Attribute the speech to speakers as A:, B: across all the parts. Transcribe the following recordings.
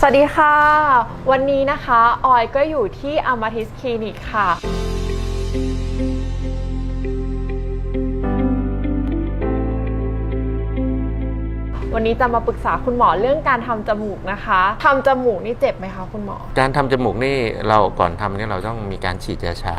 A: สวัสดีค่ะ วันนี้นะคะ ออยก็อยู่ที่อม t ิสคลินิกค่ะ วันนี้จะมาปรึกษาคุณหมอเรื่องการทำจมูกนะคะทำจมูกนี่เจ็บไหมคะคุณหมอ
B: การทำจมูกนี่เราก่อนทำเนี่ยเราต้องมีการฉีดยาชา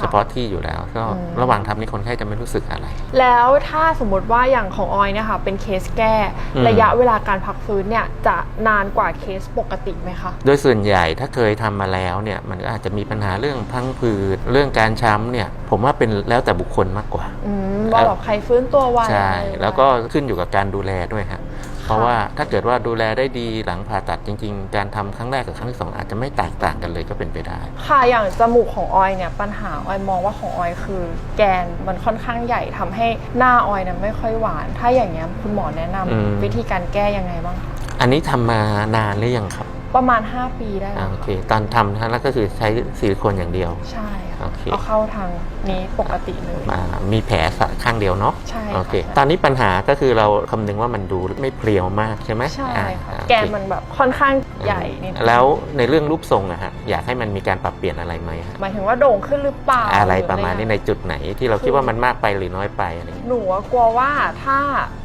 B: เฉพาะที่อยู่แล้วก็
A: อืม
B: ระหว่างทำนี่คนไข้จะไม่รู้สึกอะไร
A: แล้วถ้าสมมติว่าอย่างของออยเนี่ยค่ะเป็นเคสแก้
B: อืม
A: ระยะเวลาการพักฟื้นเนี่ยจะนานกว่าเคสปกติไหมคะ
B: โดยส่วนใหญ่ถ้าเคยทำมาแล้วเนี่ยมันก็อาจจะมีปัญหาเรื่องพังผืดเรื่องการช้ำเนี่ยผมว่าเป็นแล้วแต่บุคคลมากกว่า
A: อืมว่าแบบใครฟื้นตัวไว
B: ใช่
A: อะไร
B: แล้วก็ขึ้นอยู่กับการดูแลด้วยฮะ เพราะว่าถ้าเกิดว่าดูแลได้ดีหลังผ่าตัดจริง ๆ การทำครั้งแรกกับครั้งที่สองอาจจะไม่แตกต่างกันเลยก็เป็นไปได้
A: ค่ะอย่างจมูกของออยเนี่ยปัญหาออยมองว่าของออยคือ แกนมันค่อนข้างใหญ่ทำให้หน้าออยเนี่ยไม่ค่อยหวาน ถ้าอย่างเงี้ยคุณหมอแนะนำ
B: อืม
A: วิธีการแก้ยังไงบ้างคะ
B: อันนี้ทำมานานหรือยังครับ
A: ประมาณ 5 ปีได้
B: อ่า
A: แล้ว
B: โอเค ตอนทำนะฮะแล้วก็คือใช้ซิลิโคนอย่างเดียว
A: ใช่ค่ะ
B: โอเค
A: เอาเข้าทางนี้ปกติเลย
B: มามีแผลสะข้างเดียวเนาะ
A: ใช่
B: โอเค
A: ค่ะ
B: ตอนนี้ปัญหาก็คือเราคำนึงว่ามันดูไม่เพรียวมากใช่ไหม
A: ใช่
B: อ่า
A: ค่ะ
B: โอเค
A: แกนมันแบบค่อนข้างใหญ่นิดนึง
B: แล้วในเรื่องรูปทรงอะฮะอยากให้มันมีการปรับเปลี่ยนอะไรไหมฮะ
A: หมายถึงว่าโด่งขึ้นหรือเปล่า
B: อะไร
A: ห
B: ประมาณนี้ในจุดไหนที่เราคิดว่ามันมากไปหรือน้อยไปอะไรอย่างเงี้ย
A: หนูอะกลัวว่าถ้า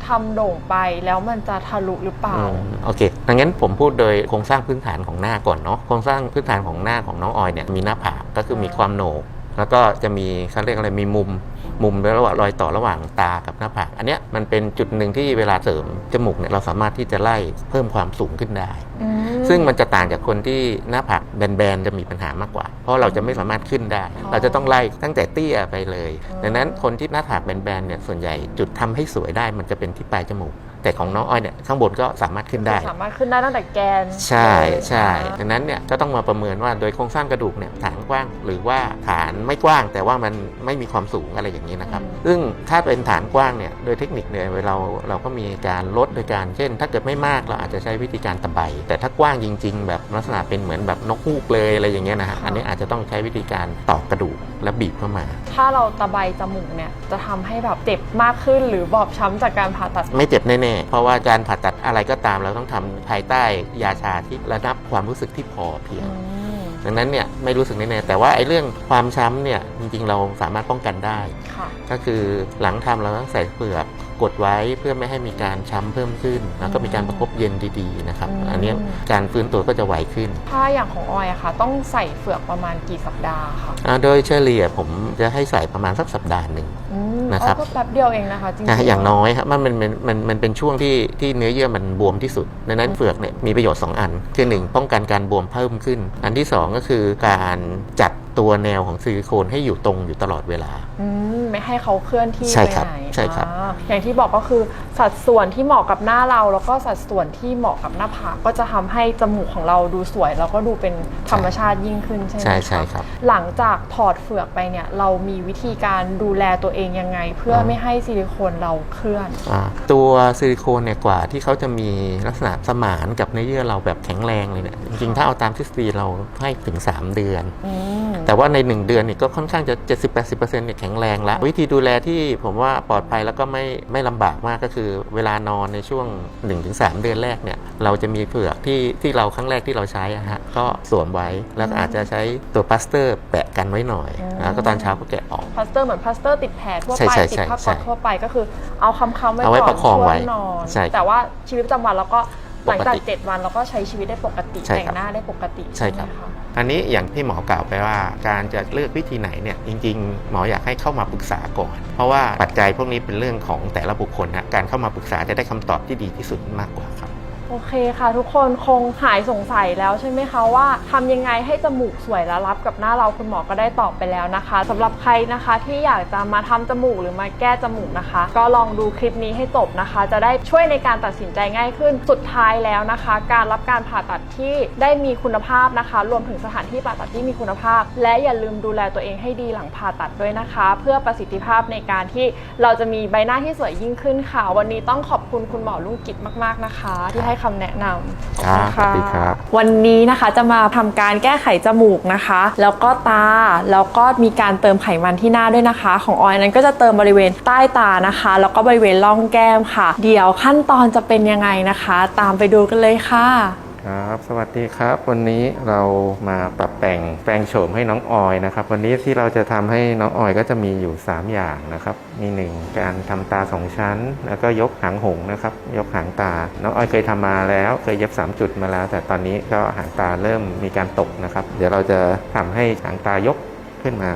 A: ทำโด่งไปแล้วมันจะทะลุหรือเปล่า
B: โอเคดังนั้นผมพูดโดยโครงสร้างพื้นฐานของหน้าก่อนเนาะ โครงสร้างพื้นฐานของหน้าของน้องออยเนี่ยมีหน้าผากก็คือมีความโหนก แล้วก็จะมีเขาเรียกอะไรมีมุมมุมระหว่างรอยต่อระหว่างตากับหน้าผากอันเนี้ยมันเป็นจุดหนึ่งที่เวลาเสริมจมูกเนี่ยเราสามารถที่จะไล่เพิ่มความสูงขึ้นได้
A: อืม
B: ซึ่งมันจะต่างจากคนที่หน้าผากแบนๆจะมีปัญหามากกว่า เพราะเราจะไม่สามารถขึ้นได้
A: อ๋อ
B: เราจะต้องไล่ตั้งแต่เตี้ยไปเลย
A: อ๋อ
B: ดังนั้นคนที่หน้าผากแบนๆเนี่ยส่วนใหญ่จุดทำให้สวยได้มันจะเป็นที่ปลายจมูกแต่ของน้องอ้อยเนี่ยข้างบนก็สามารถขึ้นได้
A: สามารถขึ้นได้ตั้งแต่แกน
B: ใช่
A: เลย
B: ใช่
A: อ่า
B: ดังนั้นเนี่ยก็ต้องมาประเมินว่าโดยโครงสร้างกระดูกเนี่ยฐานกว้าง หรือว่าฐานไม่กว้างแต่ว่ามันไม่มีความสูงอะไรอย่างนี้นะครับ ซึ่งถ้าเป็นฐานกว้างเนี่ยโดยเทคนิคเนี่ยเราเราก็มีการลดโดยการเช่น ถ้าเกิดไม่มากเราอาจจะใช้วิธีการตะไบแต่ถ้ากว้างจริง ๆ แบบลักษณะเป็นเหมือนแบบนกฮูกเลยอะไรอย่างเงี้ยนะฮะอันนี้อาจจะต้องใช้วิธีการตอกกระดูกและบีบเข้ามา
A: ถ้าเราตะไบจมูกเนี่ยจะทำให้แบบเจ็บมากขึ้น หรือบอบช้ำจากการผ่าตัด
B: ไม่เจ็บแน่ๆเพราะว่าการผ่าตัดอะไรก็ตามเราต้องทำภายใต้ยาชาที่ระดับความรู้สึกที่พอเพียง
A: อืม
B: ดังนั้นเนี่ยไม่รู้สึกแน่ๆแต่ว่าไอ้เรื่องความช้ำเนี่ยจริงๆเราสามารถป้องกันได้
A: ค่ะ
B: ก็คือหลังทำเราต้องใส่เปลือกกดไว้เพื่อไม่ให้มีการช้ำเพิ่มขึ้น แล้วก็มีการประคบเย็นดีๆนะครับ
A: อืม
B: อันเนี้ยการฟื้นตัวก็จะไวขึ้น
A: ถ้าอย่างของออยอะค่ะ ต้องใส่เฟือกประมาณกี่สัปดาห์ค่ะ
B: อ่าโดยเฉลี่ยผมจะให้ใส่ประมาณสักสัปดาห์หนึ่ง
A: อืม
B: นะครับ
A: อ๋อก็แป๊บเดียวเองนะคะจริง
B: นะ
A: ๆ
B: อย่างน้อยครับมันมันมันมันมันเป็นช่วงที่ที่เนื้อเยื่อมันบวมที่สุดดังนั้นเฟือกเนี่ยมีประโยชน์ 2 อัน คือหนึ่งป้องกันการบวมเพิ่มขึ้น อันที่ 2 ก็คือการจัดตัวแนวของซิลิโคนให้อยู่ตรงอยู่ตลอดเวลา
A: อืม ไม่ให้เขาเคลื่อนที่
B: ใช่
A: ไป
B: ครับ
A: ไหน
B: ใช่ครับ
A: อ่าอย่างที่บอกก็คือสัดส่วนที่เหมาะกับหน้าเรา แล้วก็สัดส่วนที่เหมาะกับหน้าผากก็จะทำให้จมูกของเราดูสวย แล้วก็ดูเป็นธรรมชาติยิ่งขึ้นใช่ไหม
B: ใช่
A: คะ
B: ใช่ครับ
A: หลังจากถอดเฟือกไปเนี่ยเรามีวิธีการดูแลตัวเองยังไง เพื่อ
B: อ่า
A: ไม่ให้ซิลิโคนเราเคลื่อน
B: อ่าตัวซิลิโคนเนี่ยกว่าที่เขาจะมีลักษณะสมานกับเนื้อเยื่อเราแบบแข็งแรงเลยเนี่ยจริงๆ ถ้าเอาตามทฤษฎีเราให้ถึง 3 เดือน
A: อืม
B: แต่ว่าใน 1 เดือนเนี่ยก็ค่อนข้างจะ 70-80%เนี่ยแข็งแรงแล้ววิธีดูแลที่ผมว่าปลอดภัยแล้วก็ไม่ไม่ลำบากมากก็คือ เวลานอนในช่วง 1-3 เดือนแรกเนี่ยเราจะมีเผือกที่ที่เราครั้งแรกที่เราใช้อะฮะก็สวมไว้แล้วก็อาจจะใช้ตัวพลาสเตอร์แปะกันไว้หน่อย
A: อืม
B: แล้วก็ตอนเช้าก็แกะออก
A: พลาสเตอร์เหมือนพลาสเตอร์ติดแผลทั่ว
B: ใช่
A: ไป
B: ใช่
A: ติด
B: ใช่
A: ผ้า
B: ใช่
A: ก๊อซทั่วไปก็คือเอาคำคำๆไว้
B: เอาไว้
A: ก่อน
B: ประคองไว้
A: ช่นอน
B: ใช่
A: แต่ว่าชีวิตประจำวันเราก็ หลังจาก
B: ปกติ
A: เจ็ดวันเราก็ใช้ชีวิตได้ปกติ
B: ใช่
A: แต่ง
B: ครับ
A: หน้าได้ปกติ
B: ใช่ครับ
A: ไหมะ
B: อันนี้อย่างที่หมอกล่าวไปว่า การจะเลือกวิธีไหนเนี่ยจริงๆ หมออยากให้เข้ามาปรึกษาก่อน เพราะว่าปัจจัยพวกนี้เป็นเรื่องของแต่ละบุคคลนะการเข้ามาปรึกษาจะได้คำตอบที่ดีที่สุดมากกว่าครับ
A: โอเคค่ะทุกคนคงหายสงสัยแล้วใช่ไหมคะว่าทำยังไงให้จมูกสวยและรับกับหน้าเราคุณหมอก็ได้ตอบไปแล้วนะคะสำหรับใครนะคะที่อยากจะมาทำจมูกหรือมาแก้จมูกนะคะ ก็ลองดูคลิปนี้ให้จบนะคะ จะได้ช่วยในการตัดสินใจง่ายขึ้นสุดท้ายแล้วนะคะ การรับการผ่าตัดที่ได้มีคุณภาพนะคะ รวมถึงสถานที่ผ่าตัดที่มีคุณภาพ และอย่าลืมดูแลตัวเองให้ดีหลังผ่าตัดด้วยนะคะ เพื่อประสิทธิภาพในการที่เราจะมีใบหน้าที่สวยยิ่งขึ้นค่ะ วันนี้ต้องขอบคุณคุณหมอลุงกิจมาก ๆนะคะ ที่ให้คำแนะนำขอบคุณ
B: ครับสวัสดีครับ
A: วันนี้นะคะจะมาทำการแก้ไขจมูกนะคะ แล้วก็ตา แล้วก็มีการเติมไขมันที่หน้าด้วยนะคะ ของออยนั้นก็จะเติมบริเวณใต้ตานะคะ แล้วก็บริเวณร่องแก้มค่ะ เดี๋ยวขั้นตอนจะเป็นยังไงนะคะ ตามไปดูกันเลยค่ะ
B: ครับ สวัสดีครับ วันนี้เรามาปรับแต่งแปลงโฉมให้น้องออยนะครับ วันนี้ที่เราจะทำให้น้องออยก็จะมีอยู่ 3 อย่างนะครับ มีหนึ่งการทำตาสองชั้น แล้วก็ยกหางหงนะครับ ยกหางตา น้องออยเคยทำมาแล้ว เคยเย็บ 3 จุดมาแล้ว แต่ตอนนี้ก็หางตาเริ่มมีการตกนะครับ เดี๋ยวเราจะทำให้หางตายกขึ้นมา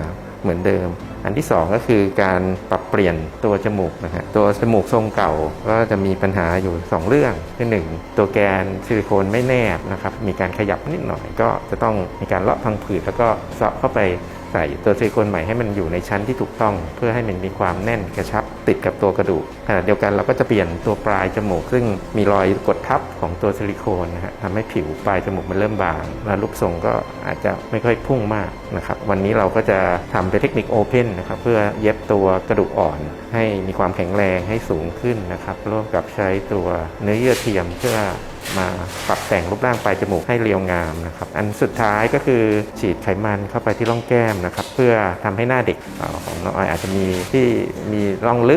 B: เหมือนเดิม อันที่ 2 ก็คือการปรับเปลี่ยนตัวจมูกนะฮะตัวจมูกทรงเก่าก็จะมีปัญหาอยู่ 2 เรื่องคือหนึ่งตัวแกนซิลิโคนไม่แนบนะครับมีการขยับนิดหน่อยก็จะต้องมีการเลาะพังผืดแล้วก็เซาะเข้าไปใส่ตัวซิลิโคนใหม่ให้มันอยู่ในชั้นที่ถูกต้อง เพื่อให้มันมีความแน่นกระชับ ติดกับตัวกระดูกขณะเดียวกันเราก็จะเปลี่ยนตัวปลายจมูก ซึ่งมีรอยกดทับของตัวซิลิโคนนะฮะทำให้ผิวปลายจมูกมันเริ่มบางและรูปทรงก็อาจจะไม่ค่อยพุ่งมากนะครับวันนี้เราก็จะทำเป็นเทคนิคโอเพนนะครับเพื่อเย็บตัวกระดูกอ่อนให้มีความแข็งแรงให้สูงขึ้นนะครับร่วมกับใช้ตัวเนื้อเยื่อเทียมเพื่อมาปรับแต่งรูปร่างปลายจมูกให้เรียวงามนะครับอันสุดท้ายก็คือฉีดไขมันเข้าไปที่ร่องแก้มนะครับเพื่อทำให้หน้าเด็กของน้องออยอาจจะมีที่มีร่องลึก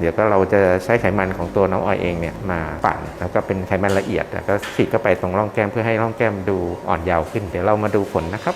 B: เดี๋ยวก็เราจะใช้ไขมันของตัวน้องออยเองเนี่ยมาปั่นแล้วก็เป็นไขมันละเอียดแล้วก็ฉีดเข้าไปตรงร่องแก้มเพื่อให้ร่องแก้มดูอ่อนเยาว์ขึ้น เดี๋ยวเรามาดูผลนะครับ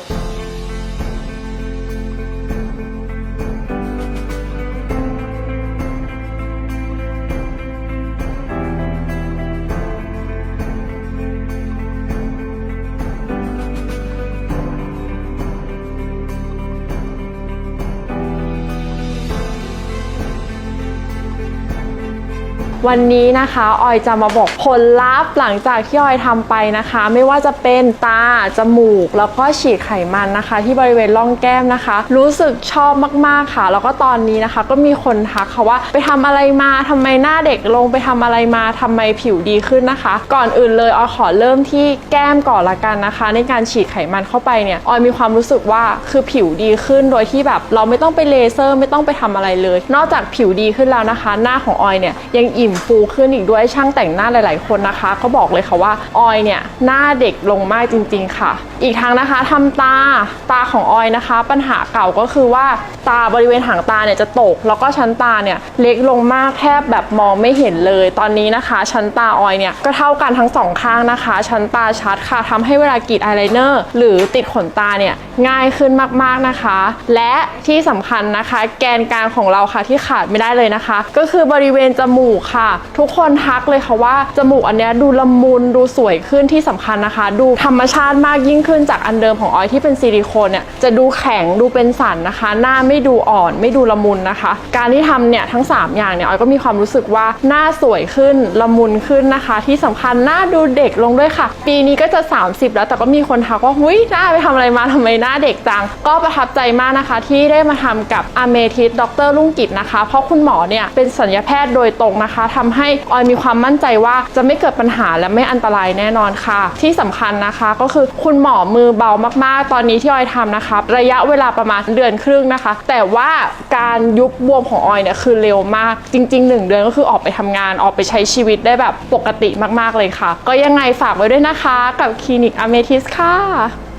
A: วันนี้นะคะออยจะมาบอกผลลัพธ์หลังจากที่ออยทำไปนะคะ ไม่ว่าจะเป็นตา จมูก แล้วก็ฉีดไขมันนะคะ ที่บริเวณร่องแก้มนะคะ รู้สึกชอบมากๆค่ะ แล้วก็ตอนนี้นะคะ ก็มีคนทักค่ะว่าไปทำอะไรมาทำไมหน้าเด็กลงไปทำอะไรมาทำไมผิวดีขึ้นนะคะ ก่อนอื่นเลยออยขอเริ่มที่แก้มก่อนละกันนะคะ ในการฉีดไขมันเข้าไปเนี่ยออยมีความรู้สึกว่าคือผิวดีขึ้นโดยที่แบบเราไม่ต้องไปเลเซอร์ ไม่ต้องไปทำอะไรเลย นอกจากผิวดีขึ้นแล้วนะคะ หน้าของออยเนี่ยยังอิ่มฟูขึ้นอีกด้วยช่างแต่งหน้าหลาย ๆ คนนะคะ ก็บอกเลยค่ะว่าออยเนี่ยหน้าเด็กลงมากจริง ๆ ค่ะ อีกทั้งนะคะทำตาตาของออยนะคะ ปัญหาเก่าก็คือว่าตาบริเวณหางตาเนี่ยจะตก แล้วก็ชั้นตาเนี่ยเล็กลงมากแทบแบบมองไม่เห็นเลย ตอนนี้นะคะ ชั้นตาออยเนี่ยก็เท่ากันทั้งสองข้างนะคะ ชั้นตาชัดค่ะทำให้เวลากรีดอายไลเนอร์หรือติดขนตาเนี่ยง่ายขึ้นมาก ๆ นะคะ และที่สำคัญนะคะ แกนกลางของเราค่ะที่ขาดไม่ได้เลยนะคะ ก็คือบริเวณจมูกค่ะทุกคนทักเลยค่ะว่าจมูกอันเนี้ยดูละมุนดูสวยขึ้นที่สำคัญนะคะ ดูธรรมชาติมากยิ่งขึ้นจากอันเดิมของออยที่เป็นซิลิโคนเนี่ยจะดูแข็งดูเป็นสันนะคะ หน้าไม่ดูอ่อนไม่ดูละมุนนะคะ การที่ทำเนี่ยทั้ง 3 อย่างเนี่ยออยก็มีความรู้สึกว่าหน้าสวยขึ้นละมุนขึ้นนะคะ ที่สำคัญหน้าดูเด็กลงด้วยค่ะ ปีนี้ก็จะ 30 แล้วแต่ก็มีคนทักว่าหุ้ยหน้าไปทำอะไรมาทำไมหน้าเด็กจัง ก็ประทับใจมากนะคะ ที่ได้มาทำกับอเมทิสดรลุงกิจนะคะ เพราะคุณหมอเนี่ยเป็นสัญญาแพทย์โดยตรงนะคะทำให้ออยมีความมั่นใจว่าจะไม่เกิดปัญหาและไม่อันตรายแน่นอนค่ะ ที่สำคัญนะคะก็คือคุณหมอมือเบามากๆ ตอนนี้ที่ออยทำนะคะระยะเวลาประมาณเดือนครึ่งนะคะ แต่ว่าการยุบบวมของออยเนี่ยคือเร็วมากจริง ๆ 1 เดือนก็คือออกไปทำงานออกไปใช้ชีวิตได้แบบปกติมากๆเลยค่ะ ก็ยังไงฝากไว้ด้วยนะคะ กับคลินิกอเมทิสค่ะ